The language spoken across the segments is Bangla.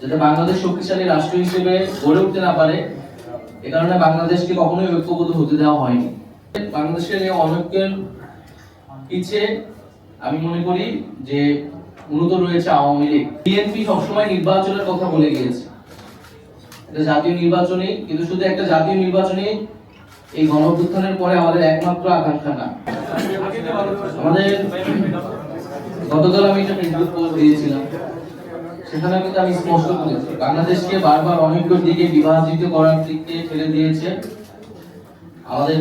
যাতে বাংলাদেশ শক্তিশালী রাষ্ট্র হিসেবে গড়ে উঠতে না পারে, এ কারণে বাংলাদেশকে কখনোই ঐক্যবদ্ধ হতে দেওয়া হয়নি। বাংলাদেশের এই অনৈক্যের পিছিয়ে আমি মনে করি যে মূলত রয়েছে আওয়ামী লীগ। বিএনপি সবসময় নির্বাচনের কথা বলে গিয়েছে। এটা জাতীয় নির্বাচনে, কিন্তু শুধু একটা জাতীয় নির্বাচনে, এই গণঅভ্যুত্থানের পরে আমাদের একমাত্র আকাঙ্ক্ষা না। আমাদের গতকাল আমি একটা ফেসবুক পোস্ট দিয়েছিলাম। সেখানে কিন্তু আমি স্পষ্ট করেছি। বাংলাদেশকে বারবার অনৈক্যর দিকে বিভাজিত করার দিকে ঠেলে দিয়েছে আমাদের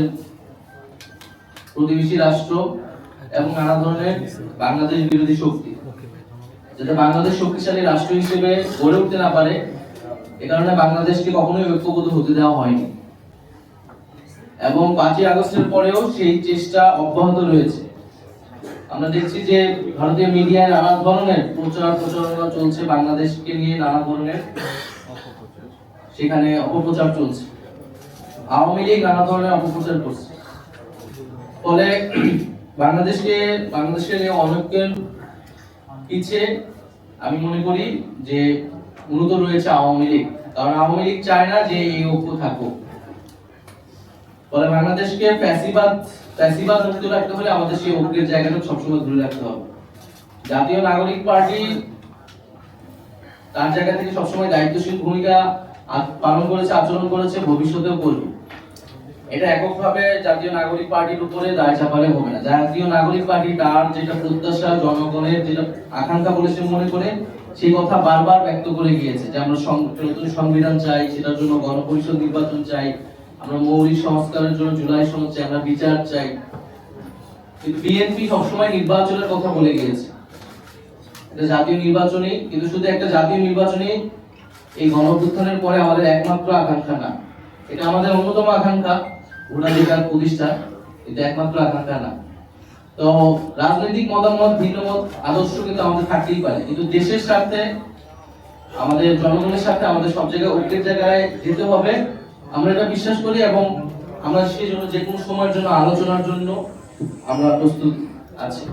প্রতিবেশী রাষ্ট্র এবং নানা ধরনের বাংলাদেশ বিরোধী শক্তি। যাতে বাংলাদেশ শক্তিশালী রাষ্ট্র হিসেবে গড়ে উঠতে না পারে, এ কারণে বাংলাদেশকে কখনোই ঐক্যবদ্ধ হতে দেওয়া হয়নি। এবং পাঁচই আগস্টের পরেও সেই চেষ্টা অব্যাহত রয়েছে। আমরা দেখছি যে ভারতীয় মিডিয়ায় নানা ধরনের প্রচার প্রচারণা চলছে বাংলাদেশকে নিয়ে, নানা ধরনের সেখানে অপপ্রচার চলছে। আওয়ামী লীগ নানা ধরনের অপপ্রচার করছে। ফলে বাংলাদেশকে বাংলাদেশের এই অনৈক্যের পিছিয়ে আমি মনে করি যে মূলত রয়েছে আওয়ামী লীগ। কারণ আওয়ামী লীগ চায় না যে এই ঐক্য থাকুক। ফলে বাংলাদেশকে ফ্যাসিবাদ ফ্যাসিবাদ মুক্ত রাখতে হলে আমাদের সেই ঐক্যের জায়গাটা সবসময় ধরে রাখতে হবে। জাতীয় নাগরিক পার্টি তার জায়গা থেকে সবসময় দায়িত্বশীল ভূমিকা পালন করেছে, আচরণ করেছে, ভবিষ্যতেও করবে। এটা এককভাবে জাতীয় নাগরিক পার্টির উপরে দায় চাপালে হবে না। জাতীয় নাগরিক পার্টি তার যেটা প্রত্যাশা, জনগণের যেটা আকাঙ্ক্ষা বলে সে মনে করে, সেই কথা বারবার ব্যক্ত করে গিয়েছে যে আমরা নতুন সংবিধান চাই, সেটার জন্য গণপরিষদ নির্বাচন চাই আমরা মৌলিক সংস্কারের জন্য জুলাই সনদ চাই আমরা বিচার চাই। কিন্তু বিএনপি সবসময় নির্বাচনের কথা বলে গিয়েছে। এটা জাতীয় নির্বাচনে কিন্তু শুধু একটা জাতীয় নির্বাচনে এই গণঅভ্যুত্থানের পরে আমাদের একমাত্র আকাঙ্ক্ষা না। এটা আমাদের অন্যতম আকাঙ্ক্ষা, ভোটাধিকার প্রতিষ্ঠা এটা একমাত্র আকাঙ্ক্ষা না। তো রাজনৈতিক মতামত, ভিন্ন মত, আদর্শ কিন্তু আমাদের থাকতেই পারে। কিন্তু দেশের স্বার্থে, আমাদের জনগণের সাথে আমাদের সব জায়গায় ঐক্যের জায়গায় যেতে হবে। আমরা এটা বিশ্বাস করি এবং আমরা সেই জন্য যে কোনো সময়ের জন্য, আলোচনার জন্য আমরা প্রস্তুত আছি।